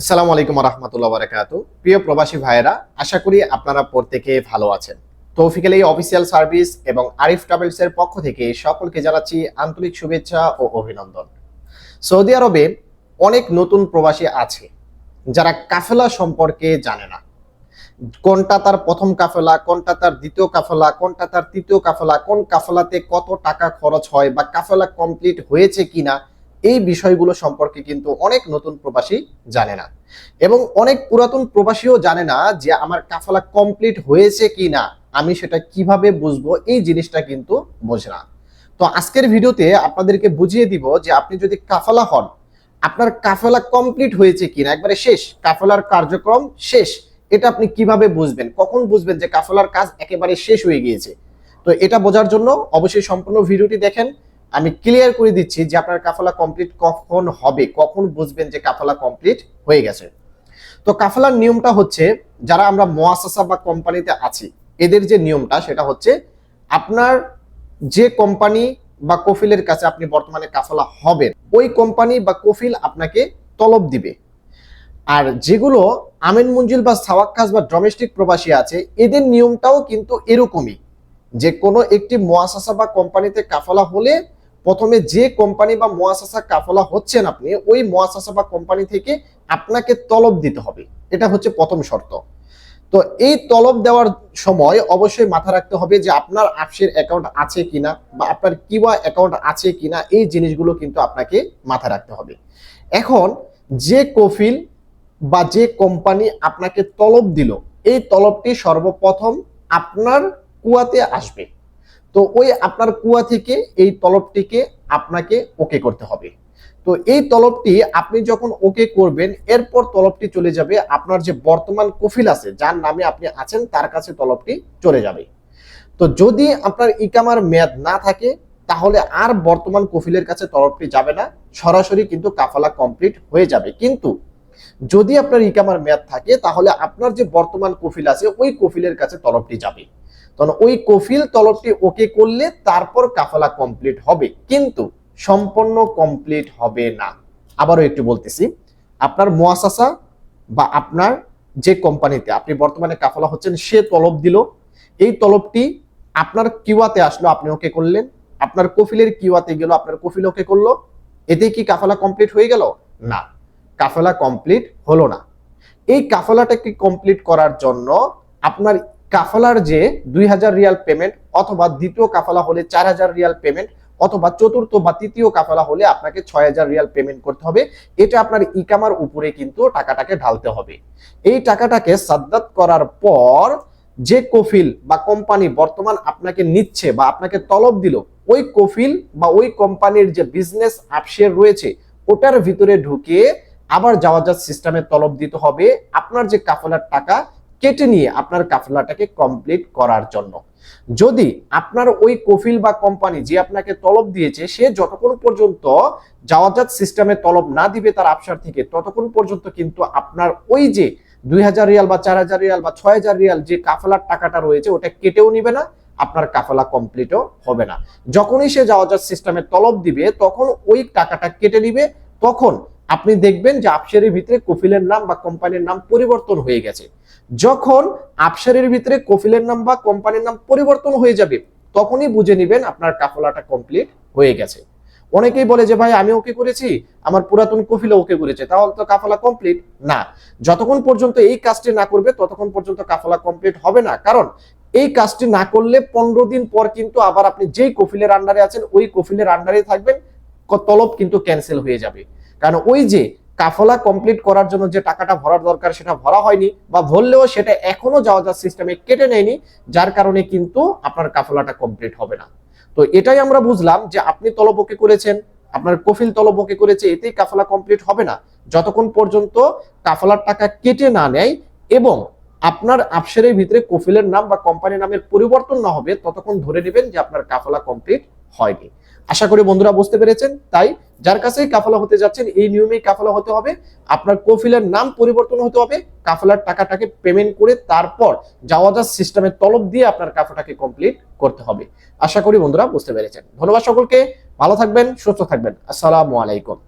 আসসালামু আলাইকুম রহমতুল্লাহ বারাকাত প্রিয় প্রবাসী ভাইয়েরা, আশা করি আপনারা প্রত্যেকে ভালো আছেন। তৌফিকেল এই অফিসিয়াল সার্ভিস এবং আরিফ ট্রাভেলস এর পক্ষ থেকে সকলকে জানাচ্ছি আন্তরিক শুভেচ্ছা ও অভিনন্দন। সৌদি আরবে অনেক নতুন প্রবাসী আছে যারা কাফেলা সম্পর্কে জানে না। কোনটা তার প্রথম কাফেলা, কোনটা তার দ্বিতীয় কাফেলা, কোনটা তার তৃতীয় কাফেলা, কোন কাফেলাতে কত টাকা খরচ হয় বা কাফেলা কমপ্লিট হয়েছে কিনা এই বিষয়গুলো সম্পর্কে কিন্তু অনেক নতুন প্রবাসী জানে না। এবং অনেক পুরাতন প্রবাসীও জানে না যে আমার কাফালা কমপ্লিট হয়েছে কি না, আমি সেটা কীভাবে বুঝব, এই জিনিসটা কিন্তু বোঝে না। তো আজকের ভিডিওতে আপনাদেরকে বুঝিয়ে দিব যে আপনি যদি কাফালা হন, আপনার কাফেলা কমপ্লিট হয়েছে কিনা একবারে শেষ, কাফেলার কার্যক্রম শেষ, এটা আপনি কীভাবে বুঝবেন, কখন বুঝবেন যে কাফেলার কাজ একেবারে শেষ হয়ে গিয়েছে? তো এটা বোঝার জন্য অবশ্যই সম্পূর্ণ ভিডিওটি দেখেন আমি ক্লিয়ার করে দিচ্ছি যে আপনার কাফালা কমপ্লিট কখন হবে, কখন বুঝবেন যে কাফালা কমপ্লিট হয়ে গেছে। তো কাফালার নিয়মটা হচ্ছে, যারা আমরা মোয়াসাসা বা কোম্পানিতে আছি, এদের যে নিয়মটা সেটা হচ্ছে, আপনার যে কোম্পানি বা কফিলের কাছে আপনি বর্তমানে কাফালা হবেন, ওই কোম্পানি বা কফিল আপনাকে তলব দিবে। আর যেগুলো আমিন মঞ্জিল বা সাওয়াক্কাস বা ডোমেস্টিক প্রবাসী আছে, এদের নিয়মটাও কিন্তু এরকমই, যে কোনো একটি মোয়াসাসা বা কোম্পানিতে কাফালা হলে প্রথমে যে কোম্পানি বা মোয়াসাসা কাফলা হচ্ছেন আপনি, ওই মোয়াসাসা বা কোম্পানি থেকে আপনাকে তলব দিতে হবে। এটা হচ্ছে প্রথম শর্ত। তো এই তলব দেওয়ার সময় অবশ্যই মাথা রাখতে হবে যে আপনার আপসের অ্যাকাউন্ট আছে কিনা বা আপনার কিওয়া অ্যাকাউন্ট আছে কিনা, এই জিনিসগুলো কিন্তু আপনাকে মাথা রাখতে হবে। এখন যে কফিল বা যে কোম্পানি আপনাকে তলব দিল, এই তলবটি সর্বপ্রথম আপনার কুয়াতে আসবে। তো ওই আপনার কুয়া থেকে এই তলবটিকে আপনাকে ওকে করতে হবে। তো এই তলবটি আপনি যখন ওকে করবেন, এরপর তলবটি চলে যাবে আপনার যে বর্তমান কফিল আছে, যার নামে আপনি আছেন, তার কাছে তলবটি চলে যাবে। তো যদি আপনার ইকামার মেয়াদ না থাকে, তাহলে আর বর্তমান কফিলের কাছে তলবটি যাবে না, সরাসরি কিন্তু কাফালা কমপ্লিট হয়ে যাবে। কিন্তু যদি আপনার ইকামার মেয়াদ থাকে, তাহলে আপনার যে বর্তমান কফিল আছে, ওই কফিলের কাছে তলবটি যাবে। তখন ওই কফিল তলবটি ওকে করলে তারপর কাফালা কমপ্লিট হবে। কিন্তু সম্পূর্ণ কমপ্লিট হবে না। আবারও একটু বলতেছি, আপনার মোয়াসাসা বা আপনার যে কোম্পানিতে আপনি বর্তমানে কাফালা হচ্ছেন, সে তলব দিল। এই তলবটি আপনার কিওয়াতে আসলো, আপনি ওকে করলেন। আপনার কফিলের কিওয়াতে গেল, আপনার কফিল ওকে করল। এতে কি কাফালা কমপ্লিট হয়ে গেল? না, কাফালা কমপ্লিট হলো না। এই কাফালাটাকে কমপ্লিট করার জন্য আপনার কাফালার যে দুই হাজার রিয়াল পেমেন্ট অথবা দ্বিতীয় কাফালা হলে চার হাজার রিয়াল পেমেন্ট অথবা চতুর্থ বা তৃতীয় কাফালা হলে আপনাকে ছয় হাজার রিয়াল পেমেন্ট করতে হবে। এটা আপনার ইকামার উপরে কিন্তু টাকাটাকে ঢালতে হবে। এই টাকাটাকে সাদ্দাত করার পর যে কফিল বা কোম্পানি বর্তমান আপনাকে নিচ্ছে বা আপনাকে তলব দিল, ওই কফিল বা ওই কোম্পানির যে বিজনেস আপশের রয়েছে, ওটার ভিতরে ঢুকে আবার যাওয়াজাত সিস্টেমে তলব দিতে হবে। আপনার যে কাফালার টাকা কেটে নিয়ে আপনার কাফলাটাকে কমপ্লিট করার জন্য। যদি আপনার ওই কফিল বা কোম্পানি যে আপনাকে তলব দিয়েছে, সে যতক্ষণ পর্যন্ত যাওয়াজাত সিস্টেমে তলব না দিবে তার আপসার থেকে, ততক্ষণ পর্যন্ত কিন্তু আপনার ওই যে দুই হাজার রিয়াল বা চার হাজার রিয়াল বা ছয় হাজার রিয়াল যে কাফলার টাকাটা রয়েছে, ওটা কেটেও নিবে না, আপনার কাফলা কমপ্লিটও হবে না। যখনই সে যাওয়াজাত সিস্টেমে তলব দিবে, তখন ওই টাকাটা কেটে নিবে, তখন আপনি দেখবেন যে আপসারের ভিতরে কফিলের নাম বা কোম্পানির নাম পরিবর্তন হয়ে গেছে। যখন আপসারের ভিতরে কফিলের নাম বা কোম্পানির নাম পরিবর্তন হয়ে যাবে, তখনই বুঝে নেবেন আপনার কাফলাটা কমপ্লিট হয়ে গেছে। অনেকেই বলে যে, ভাই, আমি ওকে করেছি, আমার পুরাতন কফিলে ওকে করেছে, তাহলে তো কাফলা কমপ্লিট না। যতক্ষণ পর্যন্ত এই কাজটি না করবে, ততক্ষণ পর্যন্ত কাফলা কমপ্লিট হবে না। কারণ এই কাজটি না করলে পনেরো দিন পর কিন্তু আবার আপনি যেই কফিলের আন্ডারে আছেন, ওই কফিলের আন্ডারে থাকবেন তলব কিন্তু ক্যান্সেল হয়ে যাবে। কারণ ওই যে কাফলা কমপ্লিট করার জন্য যে টাকাটা ভরার দরকার সেটা ভরা হয়নি বা ভরলেও সেটা এখনও যাওয়া যাওয়ার সিস্টেমে কেটে নেয়নি, যার কারণে কিন্তু আপনার কাফলাটা কমপ্লিট হবে না। তো এটাই আমরা বুঝলাম যে আপনি তলবকে করেছেন, আপনার কফিল তলবকে করেছে, এতেই কাফলা কমপ্লিট হবে না। যতক্ষণ পর্যন্ত কাফলার টাকা কেটে না নেয় এবং আপনার আপসের ভিতরে কফিলের নাম বা কোম্পানির নামের পরিবর্তন না হবে, ততক্ষণ ধরে নেবেন যে আপনার কাফলা কমপ্লিট হয়নি। আশা করি বন্ধুরা বুঝতে পেরেছেন, তাই যার কাছেই কাফালা হতে যাচ্ছেন, এই নিয়মেই কাফালা হতে হবে। আপনার কফিলার নাম পরিবর্তন হতে হবে। কাফালার টাকাটাকে পেমেন্ট করে তারপর যাওয়া যাওয়াজার সিস্টেমের তলব দিয়ে আপনার কাফাটাকে কমপ্লিট করতে হবে। আশা করি বন্ধুরা বুঝতে পেরেছেন। ধন্যবাদ সকলকে। ভালো থাকবেন, সুস্থ থাকবেন। আসসালামু আলাইকুম।